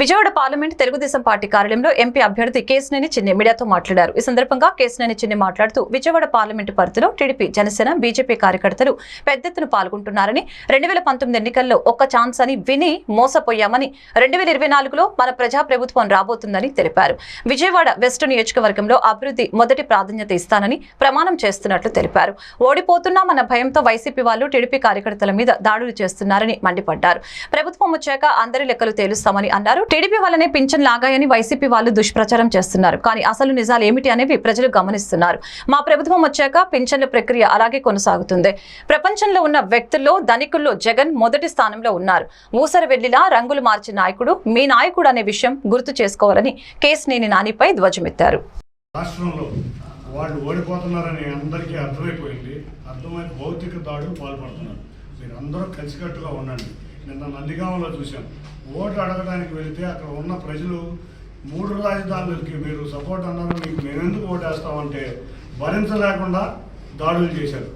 Vijayawada parliament Telugu Desam party కార్యాలయంలో MP అభ్యర్థి కేసినేని చిన్ని మీడియాతో మాట్లాడారు. ఈ సందర్భంగా కేసినేని చిన్ని మాట్లాడుతూ విజయవాడ పార్లమెంటు పరిధిలో టీడీపీ జనసేన బీజేపీ కార్యకర్తలు పెద్ద ఎత్తున పాల్గొంటున్నారని రెండు వేల పంతొమ్మిది ఎన్నికల్లో ఒక్క ఛాన్స్ అని విని మోసపోయామని రెండు వేల ఇరవై నాలుగులో మన ప్రజా ప్రభుత్వం రాబోతుందని తెలిపారు. విజయవాడ వెస్ట్ నియోజకవర్గంలో అభివృద్ధి మొదటి ప్రాధాన్యత ఇస్తానని ప్రమాణం చేస్తున్నట్లు తెలిపారు. ఓడిపోతున్నామన్న భయంతో వైసీపీ వాళ్ళు టీడీపీ కార్యకర్తల మీద దాడులు చేస్తున్నారని మండిపడ్డారు. ప్రభుత్వం వచ్చాక అందరి లెక్కలు తేలుస్తామని అన్నారు టీడీపీ వల్లనే పింఛన్ లాగాయని వైసీపీ వాళ్ళు దుష్ప్రచారం చేస్తున్నారు. కానీ అసలు నిజాలు ఏమిటి అనేవి ప్రజలు గమనిస్తున్నారు. మా ప్రభుత్వం వచ్చాక పింఛన్ల ప్రక్రియ అలాగే కొనసాగుతుంది. ప్రపంచంలో ఉన్న వ్యక్తుల్లో ధనికుల్లో జగన్ మొదటి స్థానంలో ఉన్నారు. ఊసర వెళ్ళిలా రంగులు మార్చిన నాయకుడు మీ నాయకుడు అనే విషయం గుర్తు చేసుకోవాలని కేసినేని నానిపై ధ్వజమెత్తారు. రాష్ట్రంలో వాళ్ళు ఓడిపోతున్నారని అందరికీ అర్థమైపోయింది. అర్థమై భౌతిక దాడులు పాల్పడుతున్నారు. మీరు అందరూ కలిసికట్టుగా ఉండండి. నిన్న నందిగామలో చూశాను ఓటు అడగడానికి వెళితే అక్కడ ఉన్న ప్రజలు మూడు రాజధానులకి మీరు సపోర్ట్ అన్నారు మీకు మేమెందుకు ఓటేస్తామంటే భరించలేకుండా దాడులు చేశారు.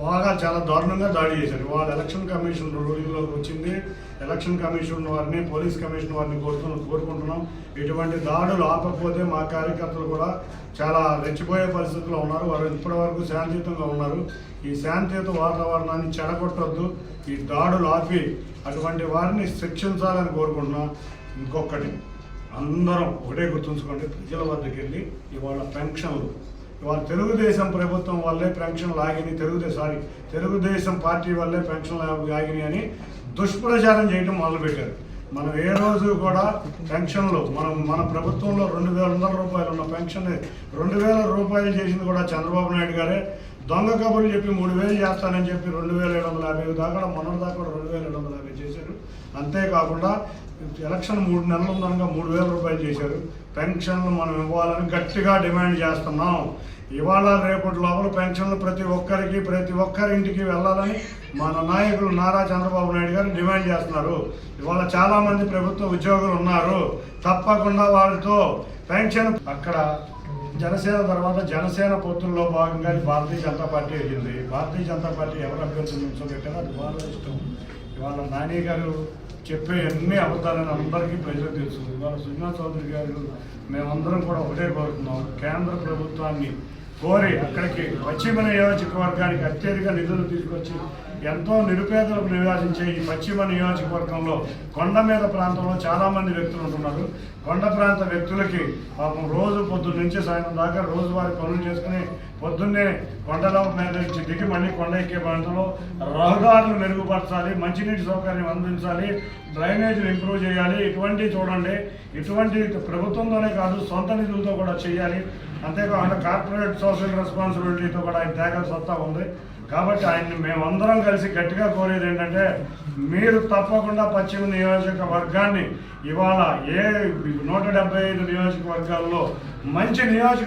బాగా చాలా దారుణంగా దాడి చేశారు. వాళ్ళు ఎలక్షన్ కమిషన్ రూలింగ్లోకి వచ్చింది. ఎలక్షన్ కమిషన్ వారిని పోలీస్ కమిషన్ వారిని కోరుతున్నాం కోరుకుంటున్నాం. ఇటువంటి దాడులు ఆపకపోతే మా కార్యకర్తలు కూడా చాలా రెచ్చిపోయే పరిస్థితుల్లో ఉన్నారు. వారు ఇప్పటివరకు శాంతియుతంగా ఉన్నారు. ఈ శాంతియుత వాతావరణాన్ని చెడగొట్టొద్దు. ఈ దాడులు ఆపి అటువంటి వారిని శిక్షించాలని కోరుకుంటున్నాం. ఇంకొకటి అందరం ఒకటే గుర్తుంచుకోండి. ప్రజల వద్దకు వెళ్ళి ఇవాళ పెన్షన్లు ఇవాళ తెలుగుదేశం ప్రభుత్వం వల్లే పెన్షన్ లాగిని తెలుగుదేశం సారీ తెలుగుదేశం పార్టీ వల్లే పెన్షన్ లాగిని అని దుష్ప్రచారం చేయడం మొదలుపెట్టారు. మనం ఏ రోజు కూడా పెన్షన్లు మనం మన ప్రభుత్వంలో రెండు వేల వందల రూపాయలు ఉన్న పెన్షన్ రెండు వేల రూపాయలు చేసింది కూడా చంద్రబాబు నాయుడు గారే. దొంగ కబుర్లు చెప్పి మూడు వేలు చేస్తానని చెప్పి రెండు వేల ఏడు వందల యాభై దాకా మొన్న దాకా కూడా రెండు వేల ఏడు వందల యాభై చేశారు. అంతేకాకుండా ఎలక్షన్ మూడు నెలలు ఉందనగా మూడు వేల రూపాయలు చేశారు. పెన్షన్లు మనం ఇవ్వాలని గట్టిగా డిమాండ్ చేస్తున్నాం. ఇవాళ రేపటి లోపల పెన్షన్లు ప్రతి ఒక్కరికి ప్రతి ఒక్కరి ఇంటికి వెళ్ళాలని మన నాయకులు నారా చంద్రబాబు నాయుడు గారు డిమాండ్ చేస్తున్నారు. ఇవాళ చాలామంది ప్రభుత్వ ఉద్యోగులు ఉన్నారు. తప్పకుండా వారితో పెన్షన్ అక్కడ జనసేన తర్వాత జనసేన పొత్తుల్లో భాగంగా భారతీయ జనతా పార్టీ వెళ్ళింది. భారతీయ జనతా పార్టీ ఎవరు అభ్యర్థులు నిల్చోబెట్టారో అది వాళ్ళ ఇష్టం. ఇవాళ నాని గారు చెప్పే అన్ని అబద్ధాలని అందరికీ ప్రజలకు తెలుసు. ఇవాళ సుజనా చౌదరి గారు మేమందరం కూడా ఒకటే కోరుతున్నాం. కేంద్ర ప్రభుత్వాన్ని కోరి అక్కడికి పశ్చిమ నియోజకవర్గానికి అత్యధిక నిధులు తీసుకొచ్చి ఎంతో నిరుపేదలకు నివాసించే ఈ పశ్చిమ నియోజకవర్గంలో కొండ మీద ప్రాంతంలో చాలామంది వ్యక్తులు ఉంటున్నారు. కొండ ప్రాంత వ్యక్తులకి పాపం రోజు పొద్దున్న నుంచి సాయంత్రం దాకా రోజువారి పనులు చేసుకుని పొద్దున్నే కొండల మీద నుంచి దిగి మళ్ళీ కొండ ఎక్కే ప్రాంతంలో రహదారులు మెరుగుపరచాలి మంచినీటి సౌకర్యం అందించాలి డ్రైనేజీలు ఇంప్రూవ్ చేయాలి. ఇటువంటివి చూడండి ఇటువంటి ప్రభుత్వంతోనే కాదు సొంత నిధులతో కూడా చేయాలి. అంతేకాకుండా కార్పొరేట్ సోషల్ రెస్పాన్సిబిలిటీతో కూడా ఆయన తేగల సత్తా ఉంది. కాబట్టి ఆయన్ని మేమందరం కలిసి గట్టిగా కోరేది ఏంటంటే మీరు తప్పకుండా పశ్చిమ నియోజకవర్గాన్ని ఇవాళ ఏ నూట డెబ్బై ఐదు నియోజకవర్గాల్లో మంచి నియోజకవర్గ